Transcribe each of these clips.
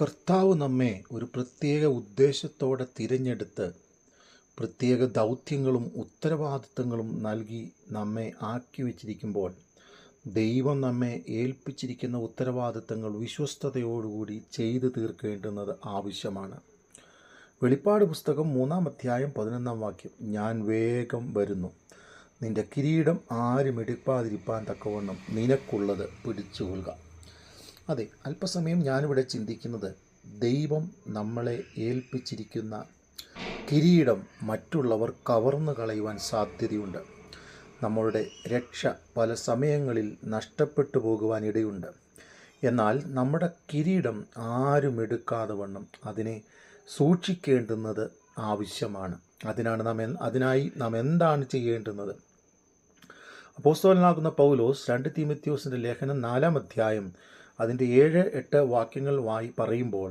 കർത്താവ് നമ്മെ ഒരു പ്രത്യേക ഉദ്ദേശത്തോടെ തിരഞ്ഞെടുത്ത് പ്രത്യേക ദൗത്യങ്ങളും ഉത്തരവാദിത്തങ്ങളും നൽകി നമ്മെ ആക്കി വച്ചിരിക്കുമ്പോൾ ദൈവം നമ്മെ ഏൽപ്പിച്ചിരിക്കുന്ന ഉത്തരവാദിത്തങ്ങൾ വിശ്വസ്തയോടുകൂടി ചെയ്തു തീർക്കേണ്ടുന്നത് ആവശ്യമാണ്. വെളിപ്പാട് പുസ്തകം മൂന്നാം അധ്യായം പതിനൊന്നാം വാക്യം. ഞാൻ വേഗം വരുന്നു. നിന്റെ കിരീടം ആരും എടുപ്പാതിരിപ്പാൻ തക്കവണ്ണം നിനക്കുള്ളത് പിടിച്ചുകൊള്ളുക അതെ അല്പസമയം ഞാനിവിടെ ചിന്തിക്കുന്നത് ദൈവം നമ്മളെ ഏൽപ്പിച്ചിരിക്കുന്ന കിരീടം മറ്റുള്ളവർ കവർന്നു കളയുവാൻ സാധ്യതയുണ്ട്. നമ്മളുടെ രക്ഷ പല സമയങ്ങളിൽ നഷ്ടപ്പെട്ടു പോകുവാനിടയുണ്ട്. എന്നാൽ നമ്മുടെ കിരീടം ആരും എടുക്കാതെ വണ്ണം അതിനെ സൂക്ഷിക്കേണ്ടുന്നത് ആവശ്യമാണ്. അതിനാണ് നാം അതിനായി നാം എന്താണ് ചെയ്യേണ്ടുന്നത്? അപ്പോസ്തോലനാകുന്ന പൗലോസ് രണ്ട് തീമത്യോസിന്റെ ലേഖനം നാലാം അധ്യായം അതിന്റെ ഏഴ് എട്ട് വാക്യങ്ങൾ വായി പറയുമ്പോൾ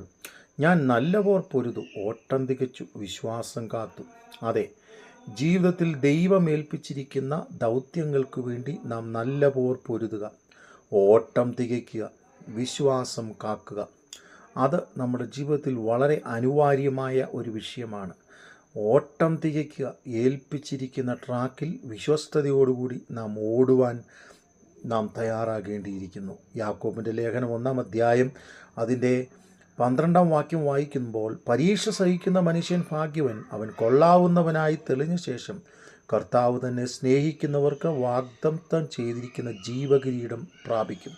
ഞാൻ നല്ല പോർ പൊരുതു ഓട്ടം തികച്ചു വിശ്വാസം കാത്തു. അതെ ജീവിതത്തിൽ ദൈവമേൽപ്പിച്ചിരിക്കുന്ന ദൗത്യങ്ങൾക്ക് വേണ്ടി നാം നല്ല പോർ പൊരുതുക ഓട്ടം തികയ്ക്കുക വിശ്വാസം കാക്കുക. അത് നമ്മുടെ ജീവിതത്തിൽ വളരെ അനിവാര്യമായ ഒരു വിഷയമാണ്. ഓട്ടം തികയ്ക്കുക ഏൽപ്പിച്ചിരിക്കുന്ന ട്രാക്കിൽ വിശ്വസ്തയോടുകൂടി നാം ഓടുവാൻ നാം തയ്യാറാകേണ്ടിയിരിക്കുന്നു. യാക്കോബിന്റെ ലേഖനം ഒന്നാം അധ്യായം അതിന്റെ പന്ത്രണ്ടാം വാക്യം വായിക്കുമ്പോൾ പരീക്ഷ സഹിക്കുന്ന മനുഷ്യൻ ഭാഗ്യവൻ അവൻ കൊള്ളാവുന്നവനായി തെളിഞ്ഞ ശേഷം കർത്താവ് തന്നെ സ്നേഹിക്കുന്നവർക്ക് വാഗ്ദത്തം ചെയ്തിരിക്കുന്ന ജീവകിരീടം പ്രാപിക്കും.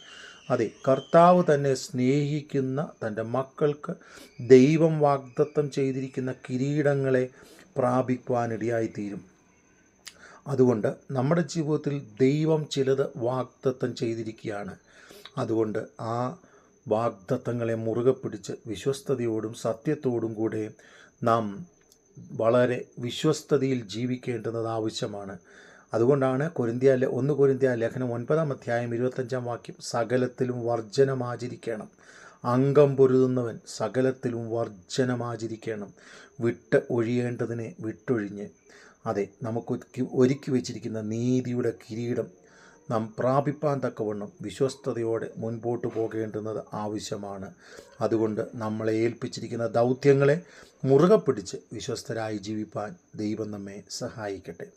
അതെ കർത്താവ് തന്നെ സ്നേഹിക്കുന്ന തന്റെ മക്കൾക്ക് ദൈവം വാഗ്ദത്തം ചെയ്തിരിക്കുന്ന കിരീടങ്ങളെ പ്രാപിക്കുവാനിടയായിത്തീരും. അതുകൊണ്ട് നമ്മുടെ ജീവിതത്തിൽ ദൈവം ചിലത് വാഗ്ദത്തം ചെയ്തിരിക്കുകയാണ്. അതുകൊണ്ട് ആ വാഗ്ദത്തങ്ങളെ മുറുകെ പിടിച്ച് വിശ്വസ്തയോടും സത്യത്തോടും കൂടെ നാം വളരെ വിശ്വസ്തതയിൽ ജീവിക്കേണ്ടുന്നത് ആവശ്യമാണ്. അതുകൊണ്ടാണ് കൊരിന്ത്യ ഒന്ന് കൊരിന്ത്യ ലേഖനം ഒൻപതാം അധ്യായം ഇരുപത്തഞ്ചാം വാക്യം സകലത്തിലും വർജനമാചരിക്കണം അംഗം പൊരുതുന്നവൻ സകലത്തിലും വർജനമാചരിക്കണം വിട്ട് ഒഴിയേണ്ടതിനെ വിട്ടൊഴിഞ്ഞ്. അതെ നമുക്ക് ഒരുക്കി വെച്ചിരിക്കുന്ന നീതിയുടെ കിരീടം നാം പ്രാപിപ്പാൻ തക്കവണ്ണം വിശ്വസ്തയോടെ മുൻപോട്ട് പോകേണ്ടുന്നത് ആവശ്യമാണ്. അതുകൊണ്ട് നമ്മളെ ഏൽപ്പിച്ചിരിക്കുന്ന ദൗത്യങ്ങളെ മുറുകെ പിടിച്ച് വിശ്വസ്തരായി ജീവിപ്പാൻ ദൈവം നമ്മെ സഹായിക്കട്ടെ.